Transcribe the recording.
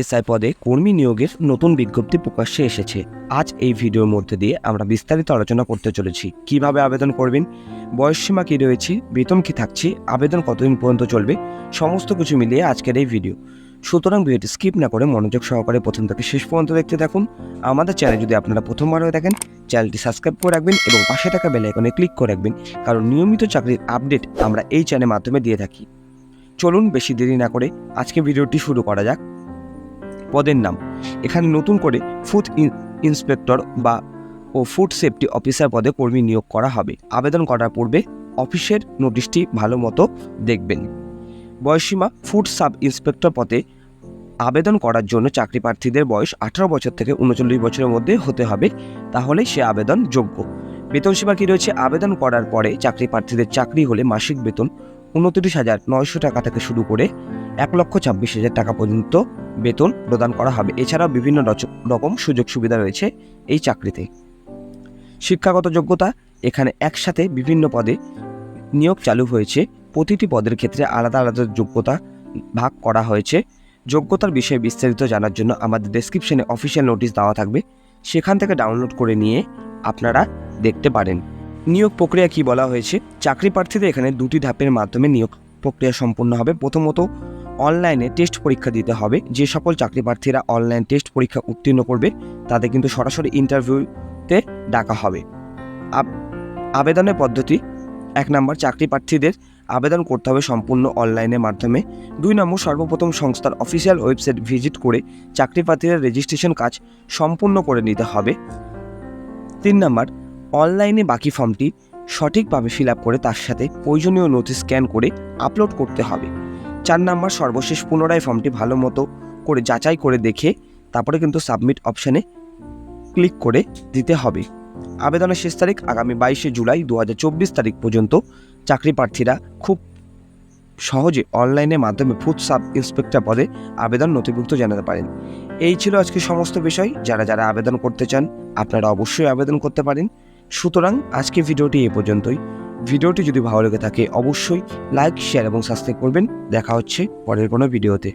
SI পদে কর্মী নিয়োগের নতুন বিজ্ঞপ্তি প্রকাশ্যে এসেছে। আজ এই ভিডিওর মধ্যে দিয়ে আমরা বিস্তারিত আলোচনা করতে চলেছি। কীভাবে আবেদন করবেন? বয়সসীমা কী রয়েছে? বেতন কী থাকছে? আবেদন কতদিন পর্যন্ত চলবে? সমস্ত কিছু মিলিয়ে আজকের এই ভিডিও। সুতরাং ভিডিওটি স্কিপ না করে মনোযোগ সহকারে প্রথম থেকে শেষ পর্যন্ত দেখতে থাকুন। আমাদের চ্যানেল যদি আপনারা প্রথমবার হয়ে থাকেন, চ্যানেলটি সাবস্ক্রাইব করে রাখবেন এবং পাশে থাকা বেল আইকনে ক্লিক করে রাখবেন। কারণ নিয়মিত চাকরির আপডেট আমরা এই চ্যানেলের মাধ্যমে দিয়ে থাকি। চলুন বেশি দেরি না করে আজকে ভিডিওটি শুরু করা যাক। পদের নাম। এখানে নতুন করে ফুড ইন্সপেক্টর বা ও ফুড সেফটি অফিসার পদে কর্মী নিয়োগ করা হবে। আবেদন করার পূর্বে অফিসের নোটিশটি ভালো মতো দেখবেন। বয়সীমা ফুড সাব ইন্সপেক্টর পদে আবেদন করার জন্য চাকরি প্রার্থীদের বয়স আঠারো বছর থেকে উনচল্লিশ বছরের মধ্যে হতে হবে, তাহলেই সে আবেদন যোগ্য। বেতন সীমা কী রয়েছে? আবেদন করার পরে চাকরি প্রার্থীদের চাকরি হলে মাসিক বেতন উনত্রিশ হাজার নয়শো টাকা থেকে শুরু করে এক লক্ষ ছাব্বিশ হাজার টাকা পর্যন্ত বেতন প্রদান করা হবে। এছাড়াও বিভিন্ন রকম সুযোগ সুবিধা রয়েছে এই চাকরিতে। শিক্ষাগত যোগ্যতা, এখানে একসাথে বিভিন্ন পদে নিয়োগ চালু হয়েছে। প্রতিটি পদের ক্ষেত্রে আলাদা আলাদা যোগ্যতা ভাগ করা হয়েছে। যোগ্যতার বিষয়ে বিস্তারিত জানার জন্য আমাদের ডেসক্রিপশনে অফিসিয়াল নোটিশ দেওয়া থাকবে। সেখান থেকে ডাউনলোড করে নিয়ে আপনারা দেখতে পারেন। নিয়োগ প্রক্রিয়া কি বলা হয়েছে? চাকরি প্রার্থীদের এখানে দুটি ধাপের মাধ্যমে নিয়োগ প্রক্রিয়া সম্পন্ন হবে। প্রথমত অনলাইনে টেস্ট পরীক্ষা দিতে হবে। যে সকল চাকরি প্রার্থীরা অনলাইন টেস্ট পরীক্ষা উত্তীর্ণ করবে, তাদের কিন্তু সরাসরি ইন্টারভিউতে ডাকা হবে। আবেদনের পদ্ধতি, এক নম্বর চাকরি প্রার্থীদের আবেদন করতে হবে সম্পূর্ণ অনলাইনের মাধ্যমে। দুই নম্বর সর্বপ্রথম সংস্থার অফিসিয়াল ওয়েবসাইট ভিজিট করে চাকরি প্রার্থীদের রেজিস্ট্রেশন কাজ সম্পূর্ণ করে নিতে হবে। তিন নম্বর অনলাইনে বাকি ফর্মটি সঠিকভাবে ফিল আপ করে তার সাথে প্রয়োজনীয় নথি স্ক্যান করে আপলোড করতে হবে। চার নাম্বার সর্বশেষ পুনরায় ফর্মটি ভালো মতো করে যাচাই করে দেখে তারপরে কিন্তু সাবমিট অপশানে ক্লিক করে দিতে হবে। আবেদনের শেষ তারিখ আগামী বাইশে জুলাই দু হাজার চব্বিশ তারিখ পর্যন্ত চাকরি প্রার্থীরা খুব সহজে অনলাইনের মাধ্যমে ফুড সাব ইন্সপেক্টর পদে আবেদন নথিভুক্ত জানাতে পারেন। এই ছিল আজকে সমস্ত বিষয়। যারা যারা আবেদন করতে চান, আপনারা অবশ্যই আবেদন করতে পারেন। সুতরাং আজকে ভিডিওটি এ পর্যন্তই। ভিডিওটি যদি ভালো লেগে থাকে, অবশ্যই লাইক, শেয়ার এবং সাবস্ক্রাইব করবেন। দেখা হচ্ছে পরের কোনো ভিডিওতে।